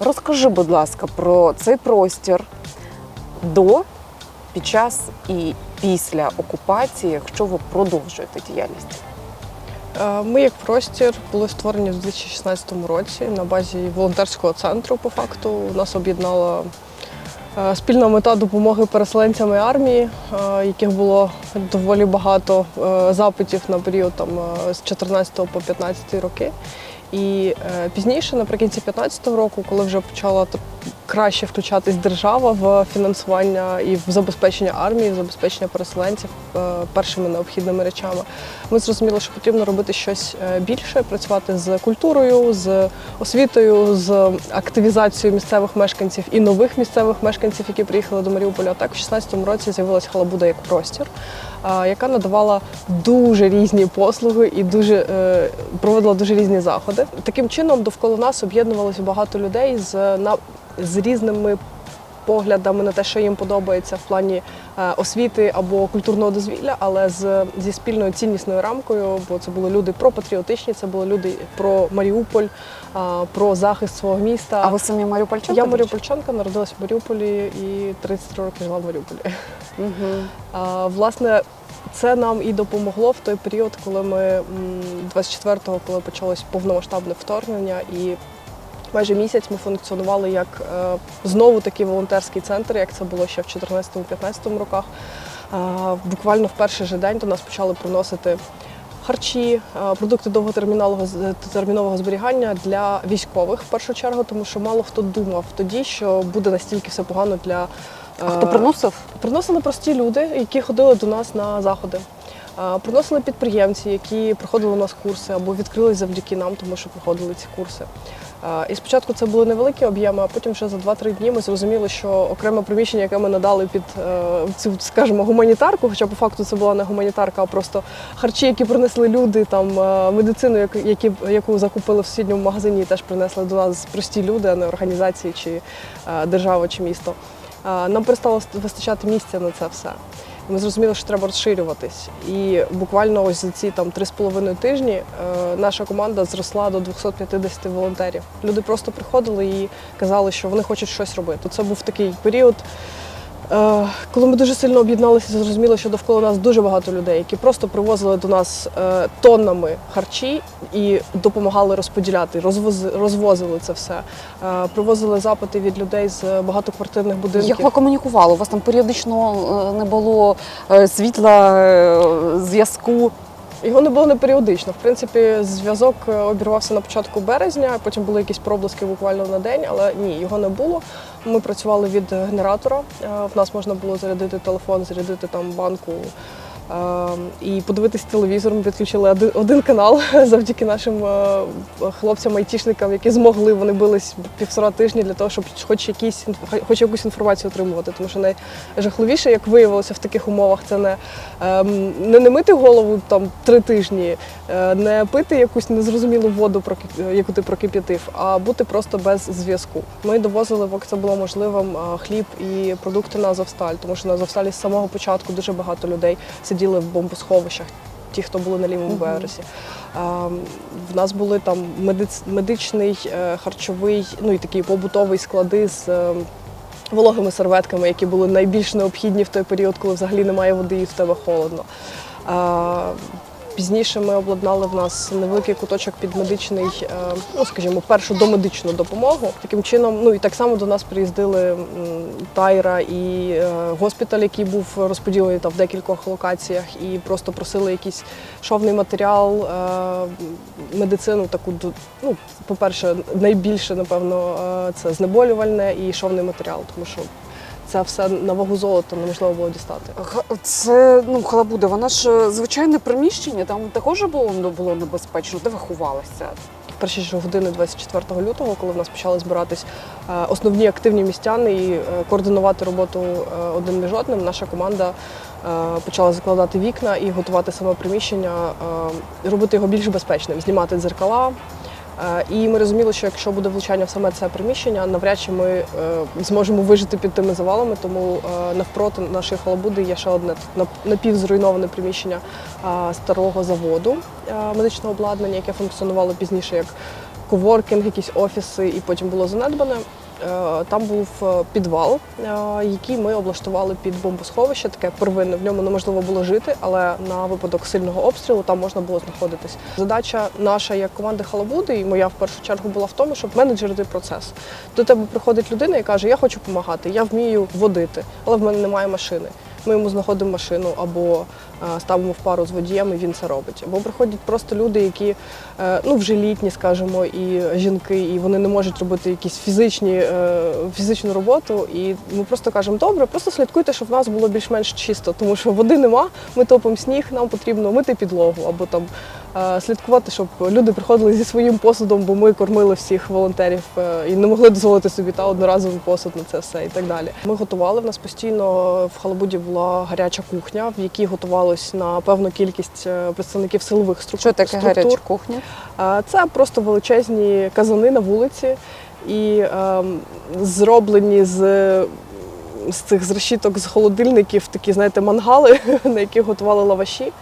Розкажи, будь ласка, про цей простір до, під час і після окупації, якщо ви продовжуєте діяльність. Е, Ми, як простір, були створені в 2016 році на базі волонтерського центру. По факту нас об'єднала спільна мета допомоги переселенцям і армії, е, яких було доволі багато е, запитів на період там, е, з 14 по 15 роки. І е, пізніше, наприкінці 2015 року, коли вже почала краще включатись держава в фінансування і в забезпечення армії, в забезпечення переселенців е, першими необхідними речами, ми зрозуміли, що потрібно робити щось е, більше, працювати з культурою, з освітою, з активізацією місцевих мешканців і нових місцевих мешканців, які приїхали до Маріуполя. А так, в 2016 році з'явилася халабуда як простір, е, яка надавала дуже різні послуги і дуже е, проводила дуже різні заходи. Таким чином, довкола нас об'єднувалося багато людей з на з різними поглядами на те, що їм подобається в плані е, освіти або культурного дозвілля, але з зі спільною ціннісною рамкою, бо це були люди пропатріотичні, це були люди про Маріуполь, е, про захист свого міста. А ви самі Маріупольчанка? я? Маріупольчанка, народилась в Маріуполі і 33 роки жила в Маріуполі. Мгм. А, Власне, це нам і допомогло в той період, коли ми 24-го, коли почалось повномасштабне вторгнення, і майже місяць ми функціонували як е, знову такий волонтерський центр, як це було ще в 2014-2015 роках. Буквально в перший же день до нас почали приносити. Харчі, е, продукти довготермінового зберігання для військових в першу чергу, тому що мало хто думав тоді, що буде настільки все погано для А хто приносив? Приносили прості люди, які ходили до нас на заходи. Приносили підприємці, які проходили у нас курси або відкрились завдяки нам, тому що проходили ці курси. І спочатку це були невеликі об'єми, а потім вже за 2-3 дні ми зрозуміли, що окреме приміщення, яке ми надали під е, цю, скажімо, гуманітарку, хоча по факту це була не гуманітарка, а просто харчі, які принесли люди, там е, медицину, які, яку закупили в сусідньому магазині, теж принесли до нас прості люди, а не організації чи е, держава чи місто. Нам перестало вистачати місця на це все. Ми зрозуміли, що треба розширюватись. І буквально ось за ці там три з половиною тижні е, наша команда зросла до 250 волонтерів. Люди просто приходили і казали, що вони хочуть щось робити. Це був такий період. Е, Коли ми дуже сильно об'єдналися, зрозуміло, що довкола нас дуже багато людей, які просто привозили до нас е, тоннами харчі і допомагали розподіляти, розвози- розвозили це все. Е, Привозили запити від людей з багатоквартирних будинків. Як ви комунікували? У вас там періодично не було світла, зв'язку. Його не було не періодично. В принципі, зв'язок е, обірвався на початку березня, потім були якісь проблиски буквально на день, але ні, його не було. Ми працювали від генератора. Е, В нас можна було зарядити телефон, зарядити там банку. Е, І подивитись телевізор. Ми підключили один, канал завдяки нашим е, хлопцям-айтішникам, які змогли. Вони бились півтора тижні для того, щоб хоч якісь хоч якусь інформацію отримувати. Тому що найжахливіше, як виявилося в таких умовах, це не ем, не, не мити голову там три тижні, е, не пити якусь незрозумілу воду, яку ти прокип'ятив, а бути просто без зв'язку. Ми довозили, поки це було можливим, е, хліб і продукти на Азовсталь, тому що на Азовсталі з самого початку дуже багато людей сиділи в бомбосховищах. Ті, хто були на лівому березі. В нас були там медичний, е, харчовий, ну і такий побутовий склади з ем, вологими серветками, які були найбільш необхідні в той період, коли взагалі немає води і в тебе холодно. Пізніше ми обладнали в нас невеликий куточок під медичний, е, ну скажімо, першу домедичну допомогу. Таким чином, ну і так само до нас приїздили Тайра і е, госпіталь, який був розподілений там в декількох локаціях, і просто просили якийсь шовний матеріал, е, медицину таку ну, по-перше, найбільше, напевно, це знеболювальне і шовний матеріал, тому що це все на вагу золота неможливо було дістати. Це ну халабуда, вона ж е, звичайне приміщення, там також було, було небезпечно, де ви ховалися? Перші ж години 24 лютого, коли в нас почали збиратись е, основні активні містяни і е, координувати роботу один між одним, наша команда почала закладати вікна і готувати саме приміщення, робити його більш безпечним, знімати дзеркала. І ми розуміли, що якщо буде влучання в саме це приміщення, навряд чи ми е, зможемо вижити під тими завалами. Тому е, навпроти нашої халабуди є ще одне нап- напівзруйноване приміщення е, старого заводу медичного обладнання, яке функціонувало пізніше як коворкінг, якісь офіси, і потім було занедбане. Е, Там був е, підвал, е, який ми облаштували під бомбосховище, таке первинне. В ньому неможливо було жити, але на випадок сильного обстрілу там можна було знаходитись. Задача наша як команди Халабуди, і моя в першу чергу була в тому, щоб менеджерити процес. До тебе приходить людина і каже: Я хочу допомагати, я вмію водити, але в мене немає машини. Ми йому знаходимо машину або ставимо в пару з водієм, і він це робить. Або приходять просто люди, які е, ну вже літні, скажімо, і жінки, і вони не можуть робити якісь фізичні е, фізичну роботу. І ми просто кажемо, добре, просто слідкуйте, щоб в нас було більш-менш чисто, тому що води нема, ми топимо сніг, нам потрібно мити підлогу або там. Е, Слідкувати, щоб люди приходили зі своїм посудом, бо ми кормили всіх волонтерів е, і не могли дозволити собі та одноразовий посуд на це все і так далі. Ми готували. В нас постійно в Халабуді була гаряча кухня, в якій готувалось на певну кількість е, представників силових струк- Що таке структур. гаряча кухня? Це просто величезні казани на вулиці і ем, зроблені з. З цих з решіток з холодильників такі, знаєте, мангали, на яких готували лаваші.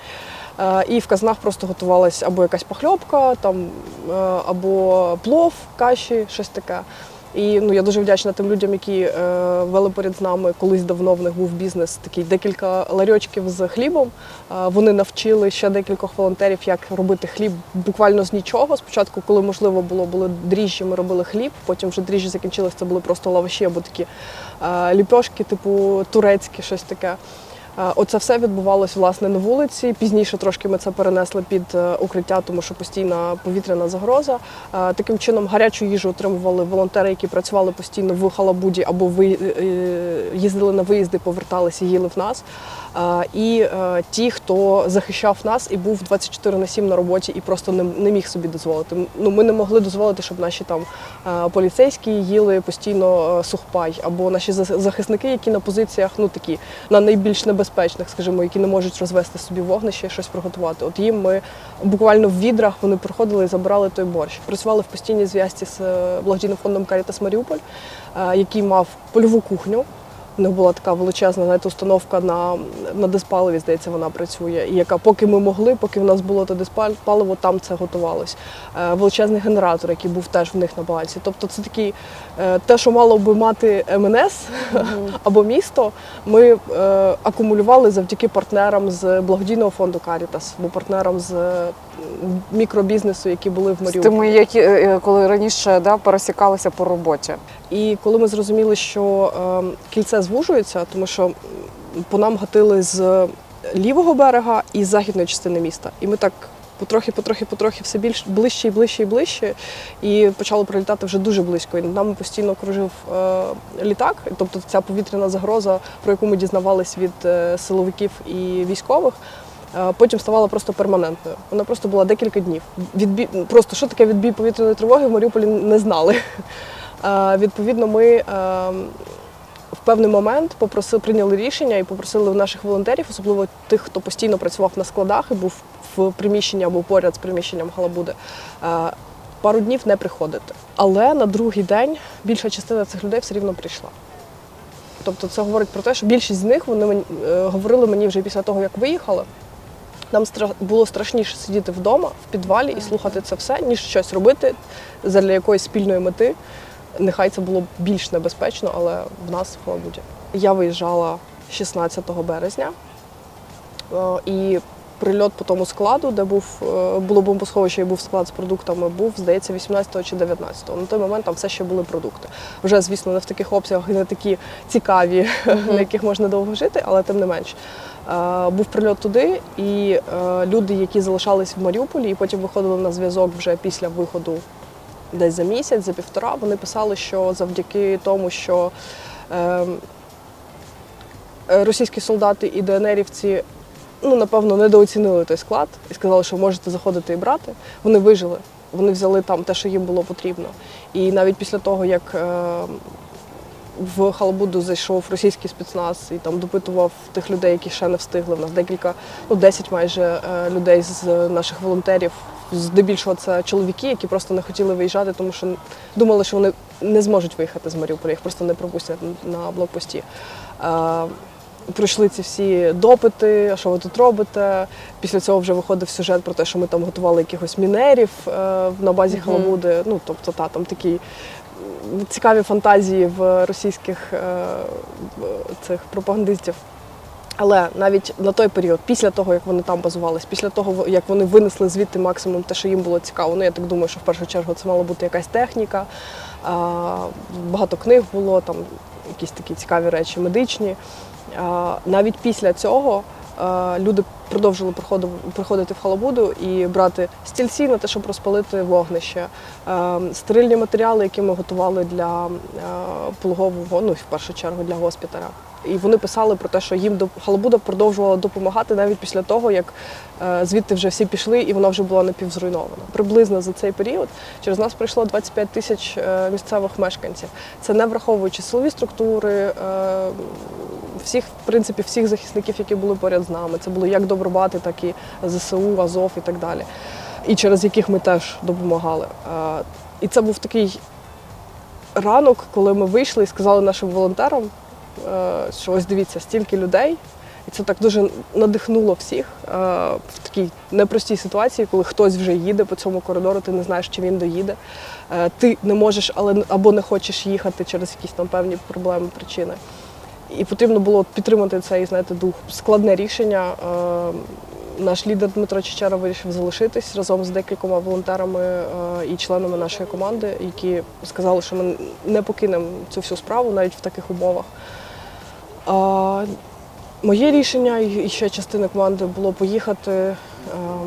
Е, І в казнах просто готувалась або якась похльопка, там, е, або плов, каші, щось таке. І ну, я дуже вдячна тим людям, які е, вели поряд з нами. Колись давно в них був бізнес, такий декілька ларьочків з хлібом. Е, вони навчили ще декількох волонтерів, як робити хліб буквально з нічого. Спочатку, коли можливо було, були дріжджі, ми робили хліб. Потім вже дріжджі закінчились, це були просто лаваші або такі е, ліпьошки, типу турецькі, щось таке. Е, Оце все відбувалось власне на вулиці. Пізніше трошки ми це перенесли під е, укриття, тому що постійна повітряна загроза. Е, Таким чином гарячу їжу отримували волонтери, які працювали постійно в Халабуді або їздили на виїзди, поверталися, їли в нас. І е, ті, хто захищав нас і був 24 на 7 на роботі і просто не, не міг собі дозволити. Ну ми не могли дозволити, щоб наші там е, поліцейські їли постійно е, сухпай, або наші за- захисники, які на позиціях, ну такі на найбільш небезпечних, скажімо, які не можуть розвести собі вогнище, щось приготувати. От їм ми буквально в відрах вони приходили і забирали той борщ. Працювали в постійній зв'язці з благодійним фондом Карітас Маріуполь, який мав польову кухню. У них була така величезна знаєте, установка на, на диспаливі, здається, вона працює. І яка, поки ми могли, поки в нас було те диспаливо, там це готувалось. Е, величезний генератор, який був теж в них на балансі. Тобто це такий, е, те, що мало би мати МНС або місто, ми е, акумулювали завдяки партнерам з благодійного фонду Карітас, або партнерам з мікробізнесу, які були в З тими, які е, коли раніше да, пересікалися по роботі. І коли ми зрозуміли, що е, кільце звужується, тому що по нам гатили з лівого берега і з західної частини міста. І ми так потрохи, потрохи, потрохи все більш ближче і ближче і ближче. І почало прилітати вже дуже близько. І над нами постійно кружив е, літак. Тобто ця повітряна загроза, про яку ми дізнавались від е, силовиків і військових. Е, Потім ставала просто перманентною. Вона просто була декілька днів. Відбій, просто що таке відбій повітряної тривоги в Маріуполі не знали. Е, Відповідно, ми е, в певний момент попросили, прийняли рішення і попросили наших волонтерів, особливо тих, хто постійно працював на складах і був в приміщенні або поряд з приміщенням Халабуди, пару днів не приходити. Але на другий день більша частина цих людей все рівно прийшла. Тобто це говорить про те, що більшість з них вони мені, говорили мені вже після того, як виїхали. Нам було страшніше сидіти вдома в підвалі і слухати це все, ніж щось робити задля якоїсь спільної мети. Нехай це було більш небезпечно, але в нас мабуть. Я виїжджала 16 березня е, і прильот по тому складу, де був е, було бомбосховище і був склад з продуктами, був, здається, 18 чи 19. На той момент там все ще були продукти. Вже, звісно, не в таких обсягах і не такі цікаві, на яких можна довго жити, але тим не менш. Е, Був прильот туди, і е, люди, які залишались в Маріуполі, і потім виходили на зв'язок вже після виходу десь за місяць, за півтора, вони писали, що завдяки тому, що е, е, російські солдати і ДНРівці, ну, напевно, недооцінили той склад і сказали, що можете заходити і брати. Вони вижили. Вони взяли там те, що їм було потрібно. І навіть після того, як е, в Халабуду зайшов російський спецназ і там допитував тих людей, які ще не встигли. У нас декілька, ну 10 майже е, людей з наших волонтерів здебільшого це чоловіки, які просто не хотіли виїжджати, тому що думали, що вони не зможуть виїхати з Маріуполя, їх просто не пропустять на блокпості. Пройшли ці всі допити, що ви тут робите. Після цього вже виходив сюжет про те, що ми там готували якихось мінерів е, на базі Мгм. Халабуди. Ну, тобто, та, там такі цікаві фантазії в російських е, цих пропагандистів. Але навіть на той період, після того, як вони там базувались, після того, як вони винесли звідти максимум те, що їм було цікаво, ну я так думаю, що в першу чергу це мала бути якась техніка, багато книг було, там якісь такі цікаві речі медичні. Навіть після цього люди продовжили приходити в халабуду і брати стільці на те, щоб розпалити вогнище, стерильні матеріали, які ми готували для а, пологового, ну і в першу чергу для госпіталя. І вони писали про те, що їм до- халабуда продовжувала допомагати навіть після того, як е, звідти вже всі пішли, і вона вже була напівзруйнована. Приблизно за цей період через нас прийшло 25 тисяч е, місцевих мешканців. Це не враховуючи силові структури, е, всіх, в принципі, всіх захисників, які були поряд з нами. Це були як Добробати, так і ЗСУ, Азов і так далі. І через яких ми теж допомагали. Е, І це був такий ранок, коли ми вийшли і сказали нашим волонтерам, е, що ось дивіться, стільки людей. І це так дуже надихнуло всіх е, в такій непростій ситуації, коли хтось вже їде по цьому коридору, ти не знаєш, чи він доїде. Ти не можеш, але або не хочеш їхати через якісь там певні проблеми, причини. І потрібно було підтримати цей знаєте, дух. Складне рішення. Е, Наш лідер Дмитро Чечера вирішив залишитись разом з декількома волонтерами е, і членами нашої команди, які сказали, що ми не покинемо цю всю справу навіть в таких умовах. Моє рішення і ще частини команди було поїхати, е,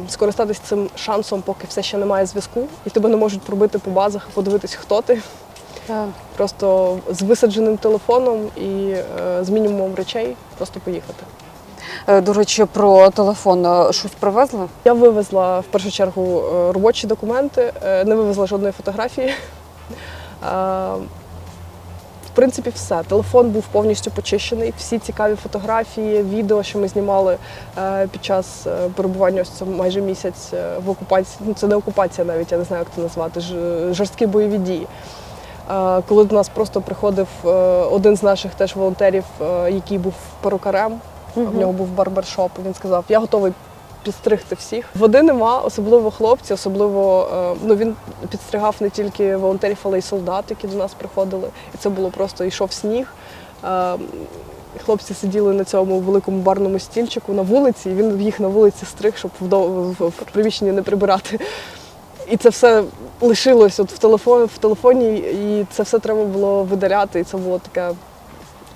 скористатись цим шансом, поки все ще немає зв'язку, і тебе не можуть пробити по базах, подивитись, хто ти. Просто з висадженим телефоном і е, з мінімумом речей просто поїхати. Е, До речі, про телефон е, щось привезли? Я вивезла в першу чергу робочі документи, не вивезла жодної фотографії. В принципі, все. Телефон був повністю почищений. Всі цікаві фотографії, відео, що ми знімали під час перебування ось цього майже місяць в окупації. Ну, це не окупація навіть, я не знаю, як це назвати, жорсткі бойові дії. Е, Коли до нас просто приходив е, один з наших теж волонтерів, е, який був перукарем, в нього був барбершоп. Він сказав: Я готовий підстригти всіх. Води нема, особливо хлопці, особливо ну він підстригав не тільки волонтерів, але й солдат, які до нас приходили. І це було просто йшов сніг. Хлопці сиділи на цьому великому барному стільчику на вулиці, і він їх на вулиці стриг, щоб в приміщенні не прибирати. І це все лишилось от в телефоні, в телефоні, і це все треба було видаляти. І це було таке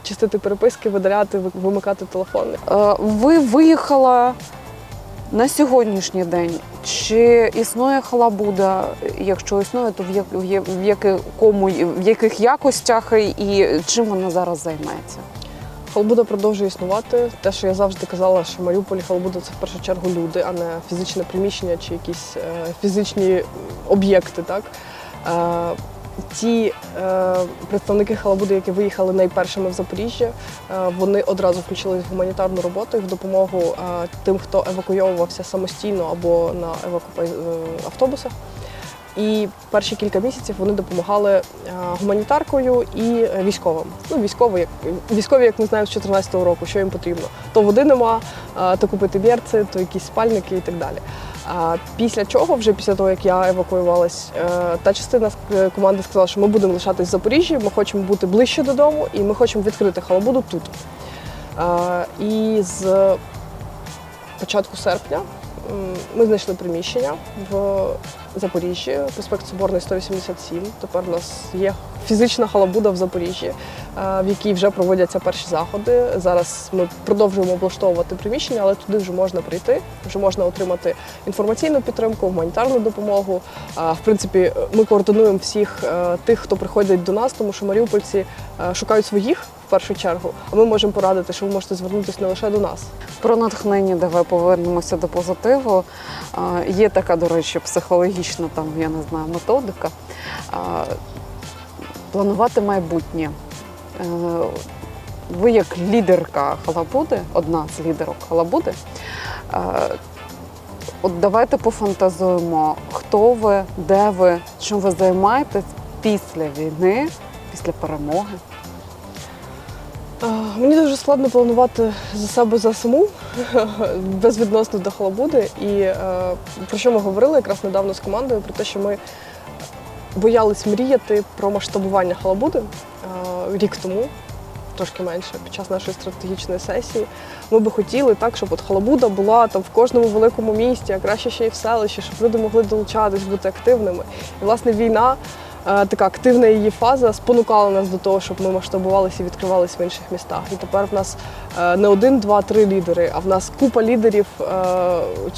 чистити переписки, видаляти, ви- вимикати телефони. Е, Ви виїхала на сьогоднішній день. Чи існує халабуда? Якщо існує, то в, якому, в яких якостях і чим вона зараз займається? Халбуда продовжує існувати. Те, що я завжди казала, що Маріуполь Халбуда це в першу чергу люди, а не фізичне приміщення чи якісь е, фізичні об'єкти. Так? Е, ті е, представники Халабуди, які виїхали найпершими в Запоріжжя, е, вони одразу включились в гуманітарну роботу і в допомогу е, тим, хто евакуйовувався самостійно або на еваку... е, автобусах. І перші кілька місяців вони допомагали е, гуманітаркою і е, військовим. Ну, військові, як військові, як ми знаємо з 2014 року, що їм потрібно. То води нема, е, то купити берці, то якісь спальники і так далі. А після чого, вже після того, як я евакуювалась, та частина команди сказала, що ми будемо лишатись в Запоріжжі, ми хочемо бути ближче додому і ми хочемо відкрити халабуду тут. І з початку серпня ми знайшли приміщення в Запоріжжі, проспект Соборний 187. Тепер у нас є фізична халабуда в Запоріжжі, е, в якій вже проводяться перші заходи. Зараз ми продовжуємо облаштовувати приміщення, але туди вже можна прийти, вже можна отримати інформаційну підтримку, гуманітарну допомогу. Е, В принципі, ми координуємо всіх е, тих, хто приходить до нас, тому що маріупольці шукають своїх першу чергу. А ми можемо порадити, що ви можете звернутися не лише до нас. Про натхнення давай повернемося до позитиву. Є така, до речі, психологічна там, я не знаю, методика. Планувати майбутнє. Е, Ви як лідерка Халабуди, одна з лідерок Халабуди, е, От давайте пофантазуємо, хто ви, де ви, чим ви займаєтесь після війни, після перемоги. Мені дуже складно планувати за себе за саму безвідносно до халабуди. І е, про що ми говорили якраз недавно з командою, про те, що ми боялись мріяти про масштабування халабуди е, рік тому, трошки менше, під час нашої стратегічної сесії. Ми би хотіли так, щоб от халабуда була там в кожному великому місті, а краще ще й в селищі, щоб люди могли долучатись, бути активними. І власне війна. Е, Така активна її фаза спонукала нас до того, щоб ми масштабувалися і відкривалися в інших містах. І тепер в нас е, не один, два, три лідери, а в нас купа лідерів, е,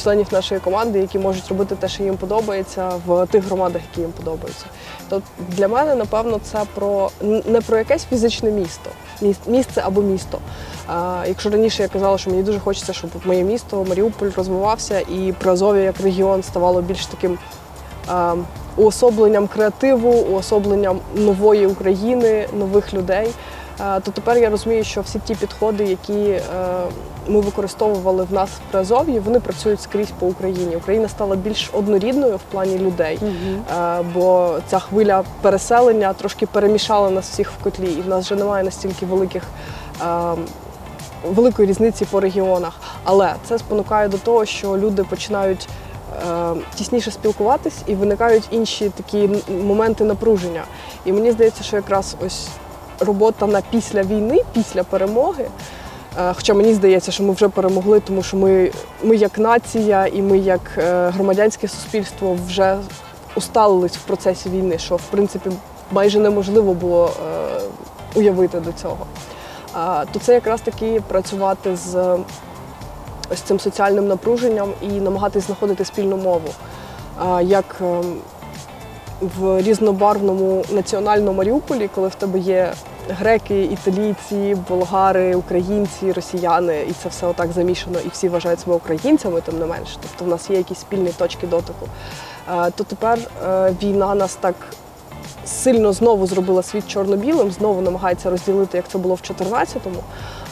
членів нашої команди, які можуть робити те, що їм подобається, в тих громадах, які їм подобаються. Тобто для мене, напевно, це про не про якесь фізичне місто, місце або місто. Якщо раніше я казала, що мені дуже хочеться, щоб моє місто, Маріуполь розвивався і Приазов'я як регіон ставало більш таким уособленням креативу, уособленням нової України, нових людей. Е, То тепер я розумію, що всі ті підходи, які е, ми використовували в нас в Приазов'ї, вони працюють скрізь по Україні. Україна стала більш однорідною в плані людей, е, бо ця хвиля переселення трошки перемішала нас всіх в котлі, і в нас вже немає настільки великих. Великої різниці по регіонах, але це спонукає до того, що люди починають тісніше спілкуватись і виникають інші такі моменти напруження. І мені здається, що якраз ось робота на після війни, після перемоги. е, Хоча мені здається, що ми вже перемогли, тому що ми, ми як нація і ми як е, громадянське суспільство вже усталились в процесі війни, що в принципі майже неможливо було е, уявити до цього. То це якраз таки працювати з ось цим соціальним напруженням і намагатись знаходити спільну мову. Як ем, в різнобарвному національному Маріуполі, коли в тебе є греки, італійці, болгари, українці, росіяни, і це все отак замішано, і всі вважають себе українцями, тим не менш. Тобто в нас є якісь спільні точки дотику. Е, То тепер е, війна нас так сильно знову зробила світ чорно-білим, знову намагається розділити, як це було в 14-му.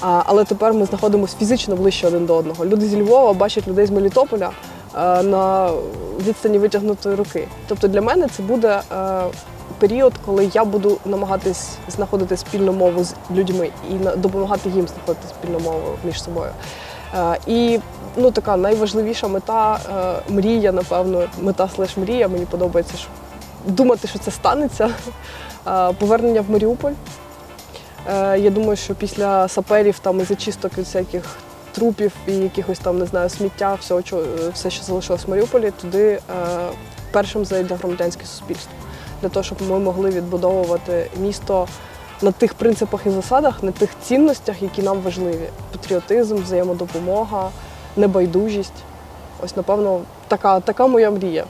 Але тепер ми знаходимося фізично ближче один до одного. Люди зі Львова бачать людей з Мелітополя е, на відстані витягнутої руки. Тобто для мене це буде е, період, коли я буду намагатись знаходити спільну мову з людьми і допомагати їм знаходити спільну мову між собою. Е, І ну, така найважливіша мета, мрія, напевно, мета слеш мрія. Мені подобається що думати, що це станеться. Повернення в Маріуполь. Е, Я думаю, що після саперів там і зачисток від всяких трупів і якихось там, не знаю, сміття, всього, е, все, що залишилось в Маріуполі, туди е, першим зайде громадянське суспільство. Для того, щоб ми могли відбудовувати місто на тих принципах і засадах, на тих цінностях, які нам важливі: патріотизм, взаємодопомога, небайдужість. Ось, напевно, така, така моя мрія.